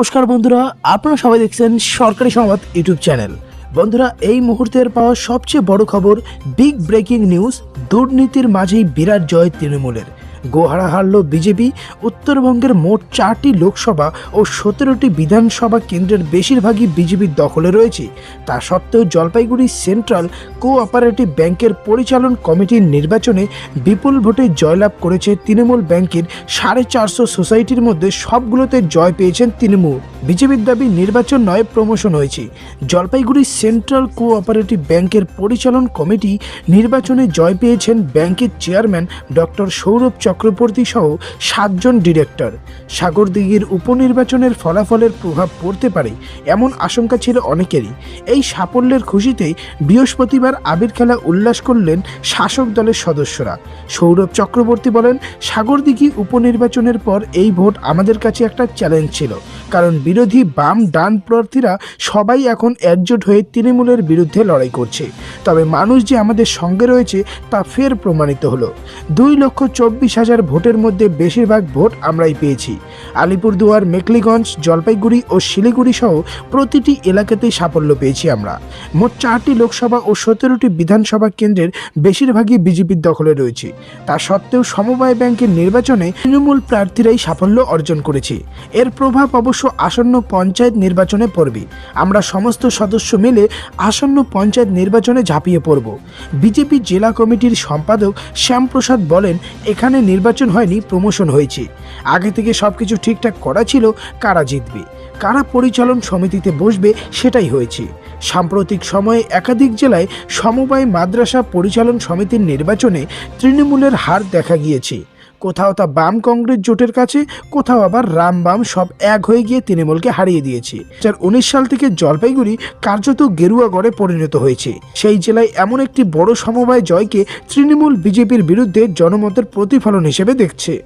নমস্কার বন্ধুরা, আপনারা সবাই দেখছেন সরকারি সংবাদ ইউটিউব চ্যানেল। বন্ধুরা, এই মুহূর্তের পাওয়া সবচেয়ে বড় খবর বিগ ব্রেকিং নিউজ দুর্নীতির মাঝেই বিরাট জয় তৃণমূলের। গোহারা হারল বিজেপি, উত্তরবঙ্গের মোট চারটি লোকসভা ও সতেরোটি বিধানসভা কেন্দ্রের বেশিরভাগই বিজেপির দখলে রয়েছে। তা সত্ত্বেও জলপাইগুড়ি সেন্ট্রাল কোঅপারেটিভ ব্যাংকের পরিচালন কমিটির নির্বাচনে বিপুল ভোটে জয়লাভ করেছে তৃণমূল ব্যাংকের সাড়ে চারশো সোসাইটির মধ্যে সবগুলোতে জয় পেয়েছেন তৃণমূল। বিজেপির দাবি নির্বাচন নয়, প্রমোশন হয়েছে। জলপাইগুড়ি সেন্ট্রাল কোঅপারেটিভ ব্যাংকের পরিচালন কমিটি নির্বাচনে জয় পেয়েছেন ব্যাংকের চেয়ারম্যান ডক্টর সৌরভ চক্রবর্তী সহ সাতজন ডিরেক্টর। সাগরদিঘির উপনির্বাচনের ফলাফলের প্রভাব পড়তে পারে, এমন আশঙ্কা ছিল অনেকেরই। এই সাফল্যের খুশিতে বৃহস্পতিবার আবির খেলা উল্লাস করলেন শাসক দলের সদস্যরা। সৌরভ চক্রবর্তী বলেন, সাগরদিঘি উপনির্বাচনের পর এই ভোট আমাদের কাছে একটা চ্যালেঞ্জ ছিল, কারণ বিরোধী বাম ডান প্রার্থীরা সবাই এখন একজোট হয়ে তৃণমূলের বিরুদ্ধে লড়াই করছে। তবে মানুষ যে আমাদের সঙ্গে রয়েছে তা ফের প্রমাণিত হলো। দুই লক্ষ চব্বিশ হাজার ভোটের মধ্যে বেশিরভাগ ভোট আমরাই পেয়েছি। আলিপুরদুয়ার, মেকলিগঞ্জ, জলপাইগুড়ি ও শিলিগুড়ি সহ প্রতিটি এলাকাতেই সাফল্য পেয়েছি আমরা। মোট চারটি লোকসভা ও সতেরোটি বিধানসভা কেন্দ্রের বেশিরভাগই বিজেপির দখলে রয়েছে। তা সত্ত্বেও সমবায় ব্যাংকের নির্বাচনে তৃণমূল প্রার্থীরাই সাফল্য অর্জন করেছে। এর প্রভাব অবশ্য আসন্ন পঞ্চায়েত নির্বাচনে পড়বে। আমরা সমস্ত সদস্য মিলে আসন্ন পঞ্চায়েত নির্বাচনে ঝাঁপিয়ে পড়ব। বিজেপি জেলা কমিটির সম্পাদক শ্যামপ্রসাদ বলেন, এখানে নির্বাচন হয়নি, প্রমোশন হয়েছে। আগে থেকে সব কিছু ঠিকঠাক করা ছিল কারা জিতবে, কারা পরিচালন সমিতিতে বসবে সেটাই হয়েছে। সাম্প্রতিক সময়ে একাধিক জেলায় সমবায় মাদ্রাসা পরিচালন সমিতির নির্বাচনে তৃণমূলের হার দেখা গিয়েছে। কোথাও তা বাম কংগ্রেস জোটের কাছে, কোথাও আবার রাম বাম সব এক হয়ে গিয়ে তৃণমূলকে হারিয়ে দিয়েছে। চার উনিশ সাল থেকে জলপাইগুড়ি কার্যত গেরুয়াগড়ে পরিণত হয়েছে। সেই জেলায় এমন একটি বড় সমবায় জয়কে তৃণমূল বিজেপির বিরুদ্ধে জনমতের প্রতিফলন হিসেবে দেখছে।